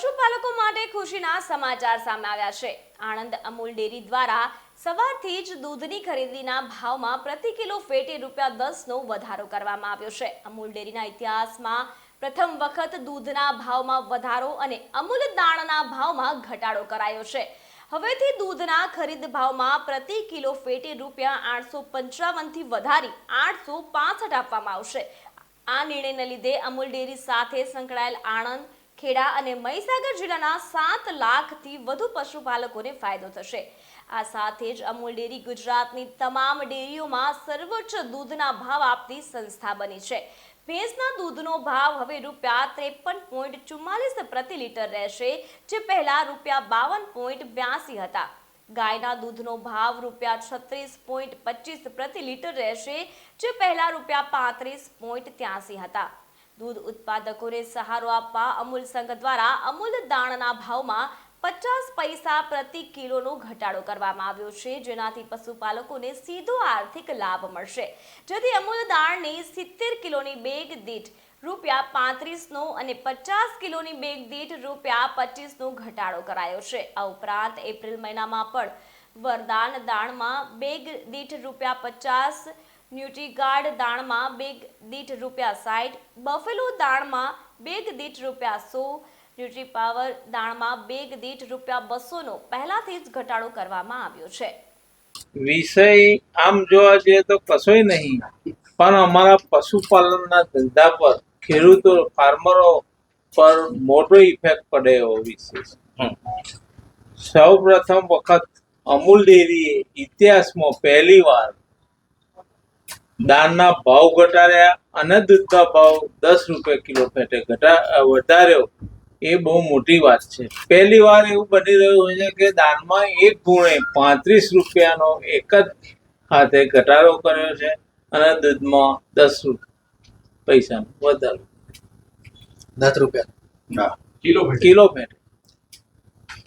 પશુપાલકો માટે ખુશીના સમાચાર સામે આવ્યા છે. આણંદ અમૂલ ડેરી દ્વારા સવારથી જ દૂધની ખરીદીના ભાવમાં પ્રતિ કિલો ફેટે રૂપિયા દસનો વધારો કરવામાં આવ્યો છે. અમૂલ ડેરીના ઇતિહાસમાં પ્રથમ વખત દૂધના ભાવમાં વધારો અને અમૂલ દાણના ભાવમાં ઘટાડો કરાયો છે. હવેથી દૂધના ખરીદ ભાવમાં પ્રતિ કિલો ફેટે રૂપિયા આઠસો પંચાવનથી વધારી આઠસો પાસઠ આપવામાં આવશે. આ નિર્ણયને લીધે અમૂલ ડેરી સાથે સંકળાયેલ આણંદ ખેડા અને મહીસાગર જિલ્લાના સાત લાખથી વધુ પશુપાલકોને ફાયદો થશે. આ સાથે જ અમૂલ ડેરી ગુજરાતની તમામ ડેરીઓમાં સર્વોચ્ચ દૂધના ભાવ આપતી સંસ્થા બની છે. ભેંસના દૂધનો ભાવ હવે રૂપિયા ત્રેપન પોઈન્ટ ચુમ્માલીસ પ્રતિ લીટર રહેશે, જે પહેલા રૂપિયા બાવન પોઈન્ટ બ્યાસી હતા. ગાયના દૂધનો ભાવ રૂપિયા છત્રીસ પોઈન્ટ પચીસ પ્રતિ લીટર રહેશે, જે પહેલા રૂપિયા પાંત્રીસ પોઈન્ટ ત્યાસી હતા. દૂધ ઉત્પાદકોને સહારો આપવા અમૂલ સંઘ દ્વારા અમૂલ દાણના ભાવમાં પચાસ પૈસા પ્રતિ કિલોનો ઘટાડો કરવામાં આવ્યો છે, જેનાથી પશુપાલકોને સીધો આર્થિક લાભ મળશે. જેથી અમૂલ દાણની સિત્તેર કિલોની બેગ દીઠ રૂપિયા પાંત્રીસનો અને પચાસ કિલોની બેગ દીઠ રૂપિયા પચીસનો ઘટાડો કરાયો છે. આ ઉપરાંત એપ્રિલ મહિનામાં પણ વરદાન દાણમાં બેગ દીઠ રૂપિયા પચાસ ન્યુટ્રીગાર્ડ દાણમાં બેગ દીઠ રૂપિયા સાઠ બફેલો દાણમાં બેગ દીઠ રૂપિયા સો ન્યુટ્રી પાવર દાણમાં બેગ દીઠ રૂપિયા બસોનો પહેલાથી જ ઘટાડો કરવામાં આવ્યો છે. વિષય આમ જોવા જઈએ તો કશોય નહીં પણ અમારા પશુપાલનના ધંધા પર ખેડૂતો ફાર્મરો પર મોટો ઇફેક્ટ પડે એવો વિષય છે. સૌ પ્રથમ વખત અમૂલ ડેરીએ ઇતિહાસમાં પહેલી વાર દાળના ભાવ ઘટાડ્યા અને દૂધના ભાવ દસ રૂપિયા કિલો ફેટે ઘટા વધાર્યો. એ બહુ મોટી વાત છે. પહેલી વાર એવું બની રહ્યું છે કે દાનમાં એક ગુણે પાંત્રીસ રૂપિયાનો એક જ હાથે ઘટાડો કર્યો છે અને દૂધમાં દસ રૂપિયા પૈસાનો વધારો. દસ રૂપિયા. કિલો. કિલો ફેટે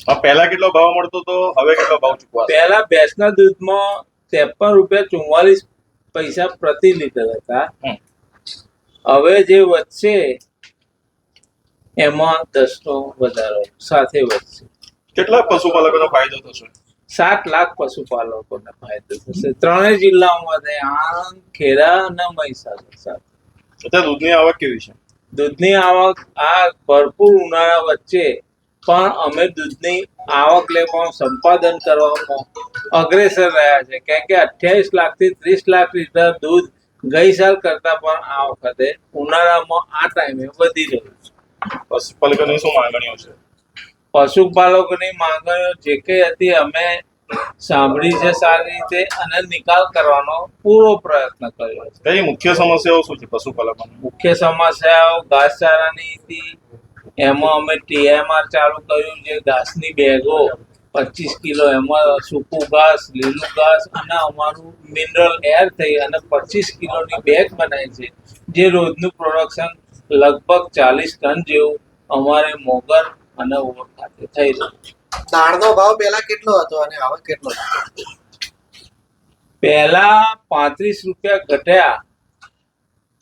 આ પહેલા કેટલો ભાવ મળતો હતો હવે કેટલો ભાવ ચૂકવા પહેલા ભેંસના દૂધમાં ત્રેપન રૂપિયા ચુમ્માલીસ પૈસા પ્રતિ લીટર હતા. હવે જે વધશે એમાં દસનો વધારો સાથે વધશે. કેટલા પશુપાલકોનો ફાયદો થશે? સાત લાખ પશુપાલકોને ફાયદો થશે. ત્રણેય જિલ્લાઓમાં આણંદ ખેડા અને મહીસાગર સાથે. અત્યારે દૂધની આવક કેવી છે? દૂધની આવક આ ભરપૂર ઉનાળા વચ્ચે પણ અમે દૂધની આવક લેવામાં સંપાદન કરવામાં અગ્રેસર રહ્યા છે. કેમ કે અઠ્યાવીસ લાખથી ત્રીસ લાખ લીટર દૂધ ગઈ સાલ કરતા પણ આ વખતે ઉનાળામાં આ ટાઈમે વધી રહ્યું છે. પશુપાલકોની શું માંગણીઓ છે? પશુપાલકોની માંગણીઓ જે કંઈ હતી અમે સાંભળી છે સારી રીતે અને નિકાલ કરવાનો પૂરો પ્રયત્ન કર્યો છે. કઈ મુખ્ય સમસ્યાઓ શું છે પશુપાલકોની? મુખ્ય સમસ્યાઓ ઘાસચારાની હતી. એમાં અમે ટીએમઆર ચાલુ કર્યું જે ઘાસની બેગો પચીસ કિલો એમાં સૂકું ઘાસ લીલું ઘાસ અને અમારું મિનરલ એર થઈ અને પચીસ કિલોની બેગ બનાવી છે. જે રોજનું પ્રોડક્શન લગભગ ચાલીસ ટન જેવું અમારે મોગર અને ઓવર ખાતે થઈ રહ્યું દાળનો ભાવ પહેલા કેટલો હતો અને હવે કેટલો પહેલા પાંત્રીસ રૂપિયા ઘટ્યા.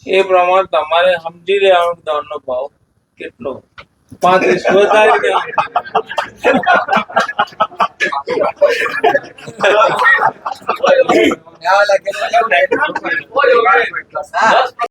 એ પ્રમાણે તમારે સમજી લેવાનો દળનો ભાવ કેટલો. પાંત્રીસ વધારી દેવાનો આવા લાગે છે.